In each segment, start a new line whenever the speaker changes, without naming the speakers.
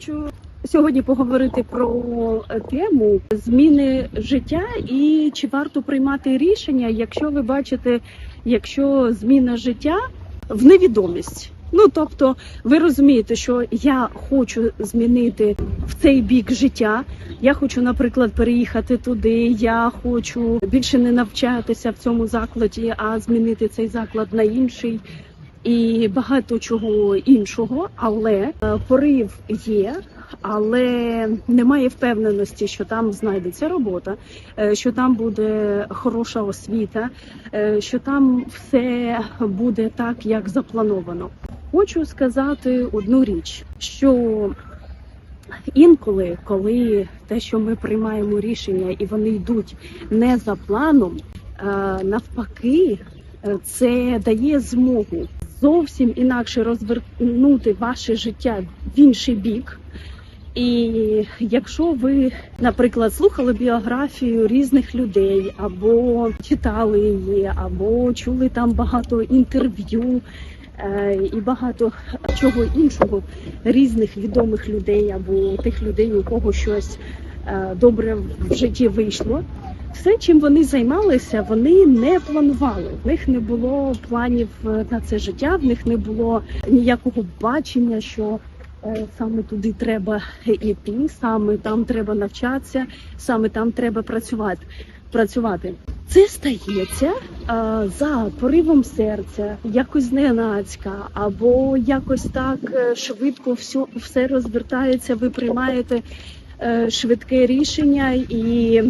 хочу сьогодні поговорити про е, тему зміни життя і чи варто приймати рішення, якщо ви бачите, якщо зміна життя в невідомість. Ну тобто, ви розумієте, що я хочу змінити в цей бік життя. Я хочу, наприклад, переїхати туди. Я хочу більше не навчатися в цьому закладі, а змінити цей заклад на інший і багато чого іншого, але е, порив є. Але немає впевненості, що там знайдеться робота, е, що там буде хороша освіта, е, що там все буде так, як заплановано. Хочу сказати одну річ, що інколи, коли те, що ми приймаємо рішення, і вони йдуть не за планом, навпаки, це дає змогу зовсім інакше розвернути ваше життя в інший бік. І якщо ви, наприклад, слухали біографію різних людей, або читали її, або чули там багато інтерв'ю е, і багато чого іншого різних відомих людей, або тих людей, у кого щось е, добре в житті вийшло, все, чим вони займалися, вони не планували. В них не було планів е, на це життя, в них не було ніякого бачення, що е, саме туди треба йти, саме там треба навчатися, саме там треба працювати. працювати. Це стається а, за поривом серця, якось зненацька, або якось так е, швидко все, все розвертається. Ви приймаєте е, швидке рішення і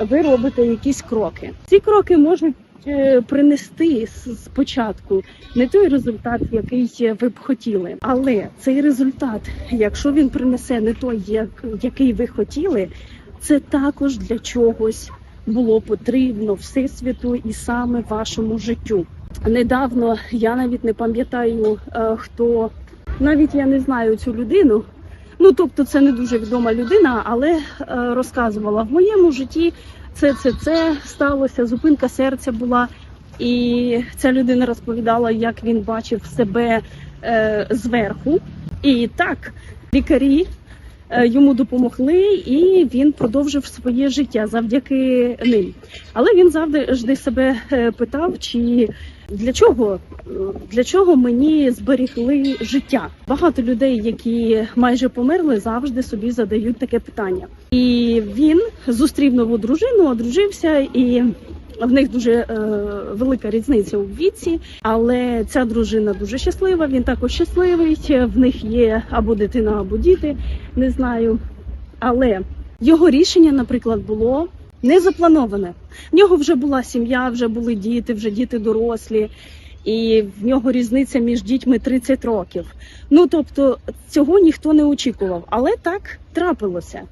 ви робите якісь кроки. Ці кроки можуть е, принести спочатку не той результат, який ви б хотіли, але цей результат, якщо він принесе не той, як, який ви хотіли, це також для чогось було потрібно всесвіту і саме вашому життю. Недавно я навіть не пам'ятаю, е, хто навіть я не знаю цю людину. Ну тобто, це не дуже відома людина, але е, розказувала в моєму житті це, це, це сталося. Зупинка серця була, і ця людина розповідала, як він бачив себе е, зверху. І так, лікарі йому допомогли, і він продовжив своє життя завдяки ним. Але він завжди себе е, питав, чи для чого, е, для чого мені зберігли життя? Багато людей, які майже померли, завжди собі задають таке питання. І він зустрів нову дружину, одружився і. В них дуже е, велика різниця у віці, але ця дружина дуже щаслива. Він також щасливий. В них є або дитина, або діти, не знаю. Але його рішення, наприклад, було не заплановане. В нього вже була сім'я, вже були діти, вже діти дорослі, і в нього різниця між дітьми 30 років. Ну тобто цього ніхто не очікував, але так трапилося.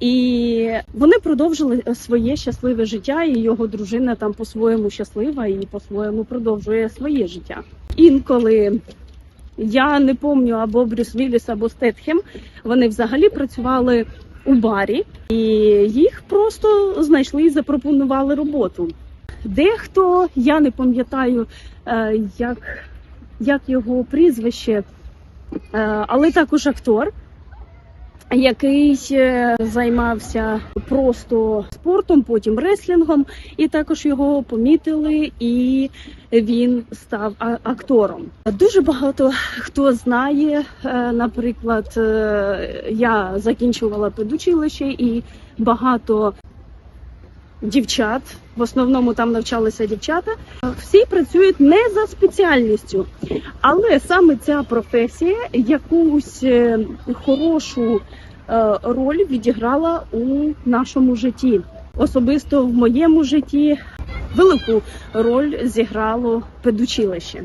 І вони продовжили своє щасливе життя, і його дружина там по-своєму щаслива і по-своєму продовжує своє життя. Інколи я не пам'ятаю або Брюс Вілліс, або Стетхем. Вони взагалі працювали у барі, і їх просто знайшли і запропонували роботу. Дехто я не пам'ятаю, е, як, як його прізвище, е, але також актор, який е, займався просто спортом, потім реслінгом, і також його помітили, і він став актором. Дуже багато хто знає, е, наприклад, е, я закінчувала педучилище і багато дівчат, в основному там навчалися дівчата. Всі працюють не за спеціальністю, але саме ця професія якусь е, хорошу е, роль відіграла у нашому житті. Особисто в моєму житті велику роль зіграло педучилище.